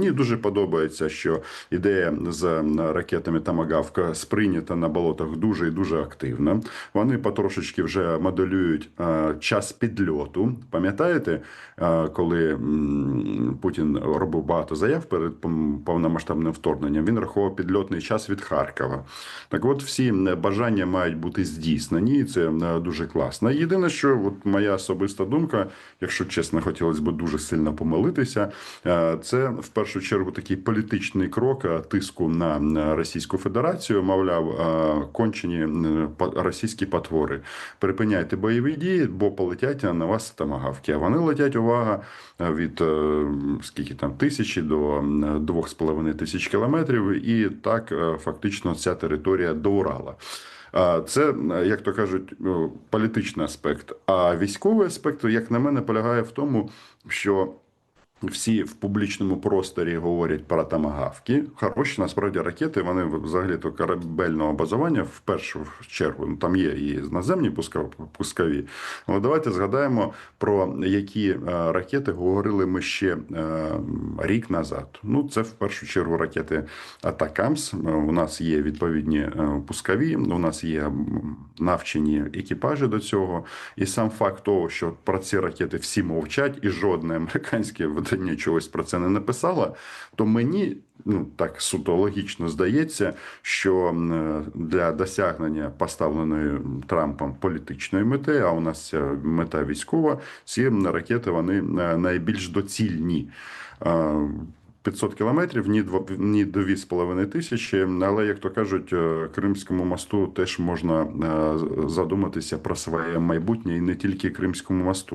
Мені дуже подобається, що ідея з ракетами Тамагавка сприйнята на болотах дуже і дуже активно. Вони потрошечки вже моделюють час підльоту. Пам'ятаєте, коли Путін робив багато заяв перед повномасштабним вторгненням, він рахував підльотний час від Харкова. Так от всі бажання мають бути здійснені, і це дуже класно. Єдине, що от моя особиста думка, якщо чесно, хотілося б дуже сильно помилитися, це в першу чергу такий політичний крок е, тиску на Російську Федерацію, мовляв, е, кончені російські потвори. Припиняйте бойові дії, бо полетять на вас тамагавки. А вони летять, увага, е, від е, скільки там тисячі до двох з половиною тисяч кілометрів, і так е, фактично ця територія до Урала. Це, е, як то кажуть, е, політичний аспект. А військовий аспект, як на мене, полягає в тому, що всі в публічному просторі говорять про тамагавки. Хороші насправді ракети. Вони взагалі то корабельного базування в першу чергу. Ну там є і наземні пускові. Але давайте згадаємо про які е, ракети говорили ми ще е, рік назад. Ну це в першу чергу ракети Атакамс. У нас є відповідні е, пускові. У нас є навчені екіпажі до цього. І сам факт того, що про ці ракети всі мовчать, і жодне американське видання чогось про це не написало, то мені. Ну так суто логічно здається, що для досягнення поставленої Трампом політичної мети, а у нас мета військова, ці ракети вони е, найбільш доцільні. Е, 500 кілометрів, ні дві з половиною тисячі. Але як то кажуть, е, Кримському мосту теж можна е, задуматися про своє майбутнє і не тільки Кримському мосту.